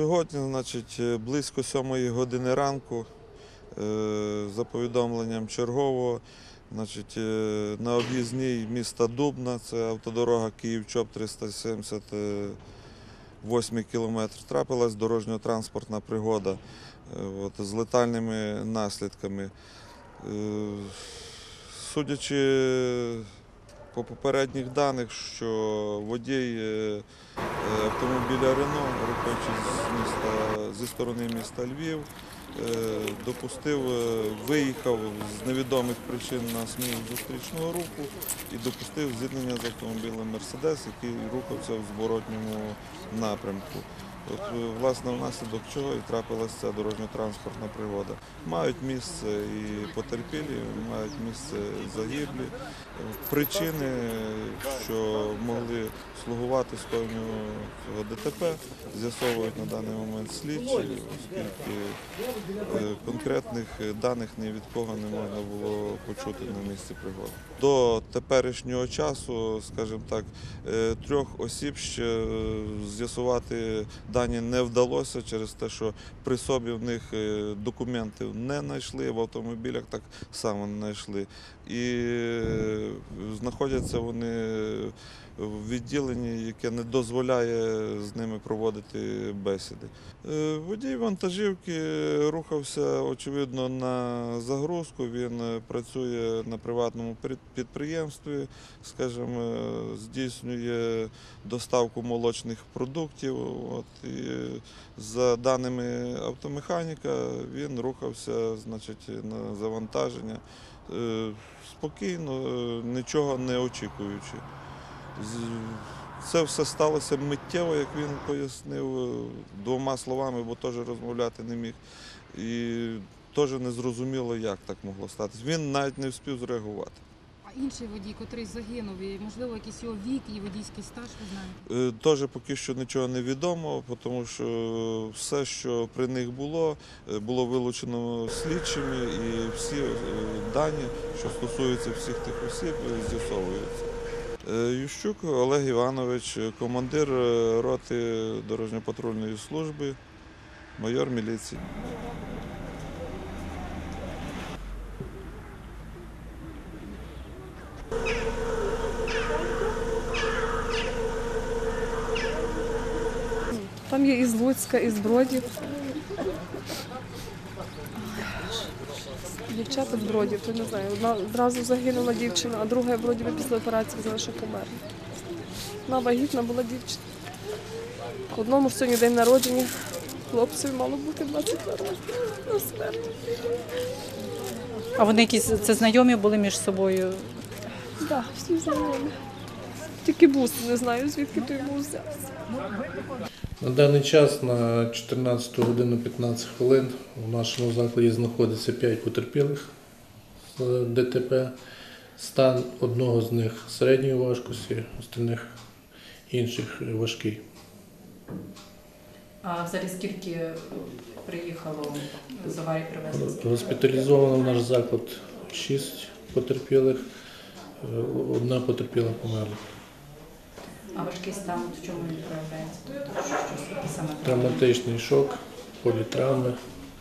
Сьогодні, значить, е, близько сьомої години ранку, е, за повідомленням чергового, значить, е, на об'їзній міста Дубна, це автодорога Київ-Чоп 378 кілометр, трапилась дорожньо-транспортна пригода от, з летальними наслідками. Судячи по попередніх даних, що водій е, Е, автомобіля Рено, рухаючись зі сторони міста Львів, е, допустив, виїхав з невідомих причин на смугу зустрічного руху і допустив зіткнення з автомобілем Мерседес, який рухався в зворотньому напрямку. От, е, власне, внаслідок чого і трапилася ця дорожньо-транспортна пригода. Мають місце і потерпілі, мають місце загиблі. Причини, що могли слугувати скоєнню цього ДТП, з'ясовують на даний момент слідчі, оскільки е, конкретних даних ні від кого не можна було почути на місці пригоди. До теперішнього часу, скажімо так, е, трьох осіб ще е, з'ясувати дані не вдалося через те, що при собі в них документів не знайшли, в автомобілях так само не знайшли. І знаходяться вони в відділенні, яке не дозволяє з ними проводити бесіди. Е, Водій вантажівки рухався, очевидно, на загрузку. Він е, працює на приватному підприємстві, скажімо, е, здійснює доставку молочних продуктів. От, і за даними автомеханіка, він рухався значить, на завантаження спокійно, нічого не очікуючи. Це все сталося миттєво, як він пояснив, е, двома словами, бо теж розмовляти не міг. І теж не зрозуміло, як так могло статися. Він навіть не встиг зреагувати. А інший водій, котрий загинув, і можливо якийсь його вік і водійський стаж, ви знаєте? Е, Теж поки що нічого не відомо, тому що все, що при них було, е, було вилучено слідчими, і всі е, дані, що стосуються всіх тих осіб, е, з'ясовуються. Е, Ющук Олег Іванович, е, командир е, роти дорожньо-патрульної служби, майор міліції. Там є із Луцька, із Бродів. Дівчата з Бродів, то не знаю. Одна одразу загинула дівчина, а друга Бродів після операції сказала, що померла. Вона вагітна була дівчина. Одному сьогодні день народження. Хлопцеві мало бути 22 роки. На смерть. А вони якісь це знайомі були між собою. Так, да, всі знайомі. Тільки бус не знаю, звідки той бус взявся. На даний час на 14 годину 15 хвилин у нашому закладі знаходиться 5 потерпілих з ДТП. Стан одного з них середньої важкості, остальних інших важкий. А взагалі скільки приїхало з аварії привезли? Госпіталізовано в наш заклад 6 потерпілих, е, одна потерпіла померла. А важкий стан в чому він проявляється? Тобто що, що саме Травматичний шок, політравми,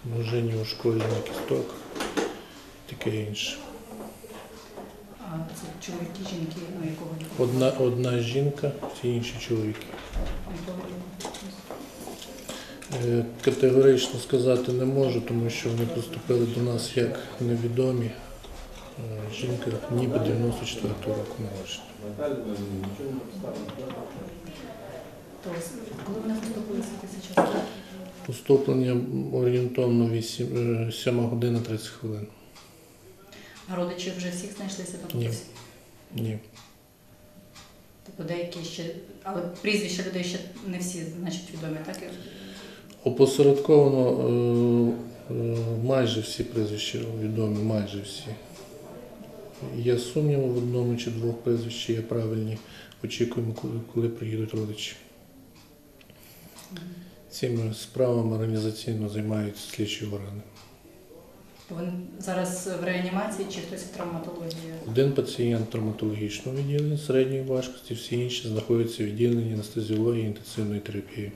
множинні ушкодження кісток, таке інше. А це чоловіки, жінки, ну якого віку? Одна, одна жінка, всі інші чоловіки. Якого віку? Е, Категорично сказати не можу, тому що вони поступили до нас як невідомі. Е, Жінка ніби 94 року народження. Коли? Поступлення орієнтовно 8, 7 година 30 хвилин. А родичі вже всіх знайшлися тобто Ні. Ні. Тобто деякі ще, але прізвища людей ще не всі, значить, відомі, так? Опосередковано е, е, майже всі прізвища відомі, майже всі. Є сумніви в одному чи двох прізвищ є правильні. Очікуємо, коли, коли приїдуть родичі. Цими справами організаційно займаються слідчі органи. Вони зараз в реанімації чи хтось в травматології? Один пацієнт травматологічного відділення середньої важкості, всі інші знаходяться в відділенні анестезіології і інтенсивної терапії.